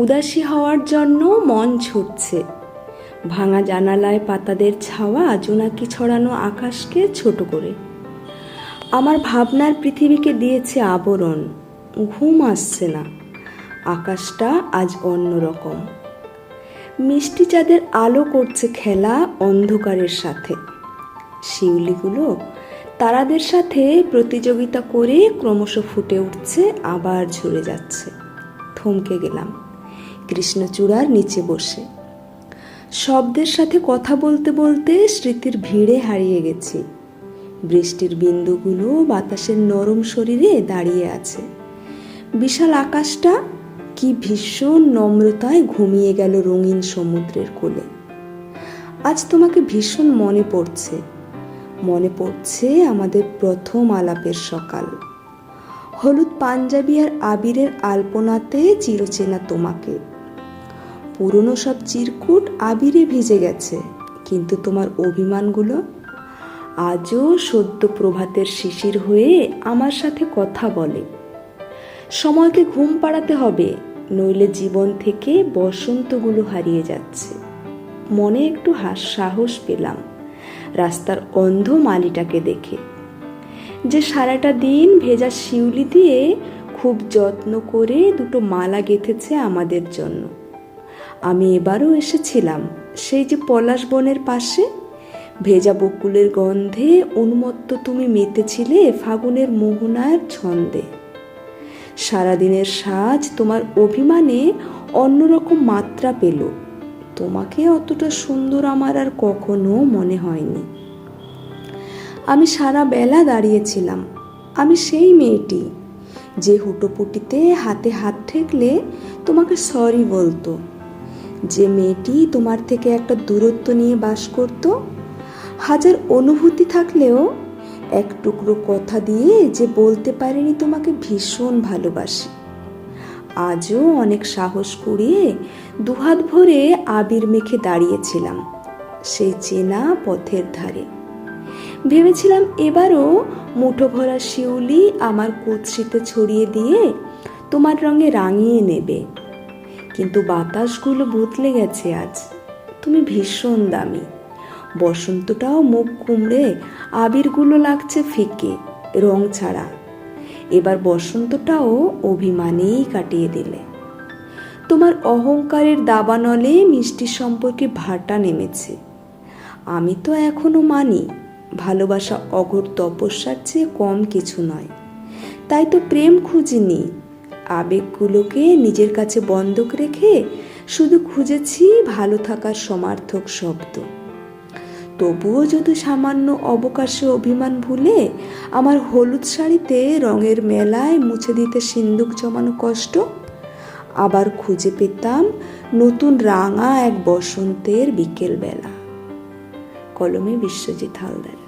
উদাসী হওয়ার জন্য মন ছুটছে। ভাঙা জানালায় পাতাদের ছাওয়া জোনাকি ছড়ানো আকাশকে ছোট করে। আমার ভাবনার পৃথিবীকে দিয়েছে আবরণ, ঘুম আসছে না, আকাশটা আজ অন্যরকম মিষ্টি চাঁদের আলো করছে খেলা অন্ধকারের সাথে। শিউলিগুলো তারাদের সাথে প্রতিযোগিতা করে ক্রমশ ফুটে উঠছে, আবার ঝরে যাচ্ছে। থমকে গেলাম। কৃষ্ণচূড়ার নিচে বসে। শব্দের সাথে কথা বলতে বলতে স্মৃতির ভিড়ে হারিয়ে গেছি। বৃষ্টির বিন্দুগুলো বাতাসের নরম শরীরে দাঁড়িয়ে আছে। বিশাল আকাশটা কি ভীষণ নম্রতায় ঘুমিয়ে গেল রঙিন সমুদ্রের কোলে। আজ তোমাকে ভীষণ মনে পড়ছে। মনে পড়ছে আমাদের প্রথম আলাপের সকাল। হলুদ পাঞ্জাবি আর আবিরের আলপনাতে চিরচেনা তোমাকে। পুরনো সব চিরকুট আবিরে ভিজে গেছে। কিন্তু তোমার অভিমানগুলো? আজও সদ্য প্রভাতের শিশির হয়ে আমার সাথে কথা বলে। সময়কে ঘুম পাড়াতে হবে, নইলে জীবন থেকে বসন্তগুলো হারিয়ে যাচ্ছে। মনে একটু হাস সাহস পেলাম, রাস্তার অন্ধ মালিটাকে দেখে। যে সারাটা দিন ভেজা শিউলি দিয়ে খুব যত্ন করে দুটো মালা গেঁথেছে আমাদের জন্য। আমি এবারও এসেছিলাম। সেই যে পলাশ বনের পাশে? ভেজা বকুলের গন্ধে উন্মত্ত তুমি মেতেছিলে ফাগুনের মোহনার ছন্দে। সারাদিনের সাজ তোমার অভিমানে অন্যরকম মাত্রা পেল। তোমাকে অতটা সুন্দর আমার আর কখনো মনে হয়নি। আমি সারা বেলা দাঁড়িয়েছিলাম। আমি সেই মেয়েটি, যে হুটোপুটিতে হাতে হাত ঠেকলে তোমাকে সরি বলতো। যে মেয়েটি তোমার থেকে একটা দূরত্ব নিয়ে বাস করত, হাজার অনুভূতি থাকলেও এক টুকরো কথা দিয়ে যে বলতে পারিনি তোমাকে ভীষণ ভালোবাসি। আজও অনেক সাহস কুড়িয়ে দুহাত ভরে আবির মেখে দাঁড়িয়েছিলাম, সেই চেনা পথের ধারে। ভেবেছিলাম এবারও মুঠো ভরা শিউলি আমার কুৎসিতে ছড়িয়ে দিয়ে তোমার রঙে রাঙিয়ে নেবে। কিন্তু বাতাসগুলো বদলে গেছে আজ। তুমি ভীষণ দামি। বসন্তটাও মুখ কুমড়ে, আবিরগুলো লাগছে ফিকে, রং ছাড়া। এবার বসন্তটাও অভিমানেই কাটিয়ে দিলে। তোমার অহংকারের দাবানলে মিষ্টি সম্পর্কে ভাটা নেমেছে। আমি তো এখনও মানি, ভালোবাসা অঘোর তপস্যার চেয়ে কম কিছু নয়। তাই তো প্রেম খুঁজিনি আবেগগুলোকে নিজের কাছে বন্ধক রেখে শুধু খুঁজেছি ভালো থাকার সমার্থক শব্দ। তবুও যদি সামান্য অবকাশে অভিমান ভুলে আমার হলুদ শাড়িতে রঙের মেলায় মুছে দিতে সিন্দুক জমানো কষ্ট, আবার খুঁজে পেতাম নতুন রাঙা এক বসন্তের বিকেলবেলা। কলমে বিশ্বজিৎ হালদার।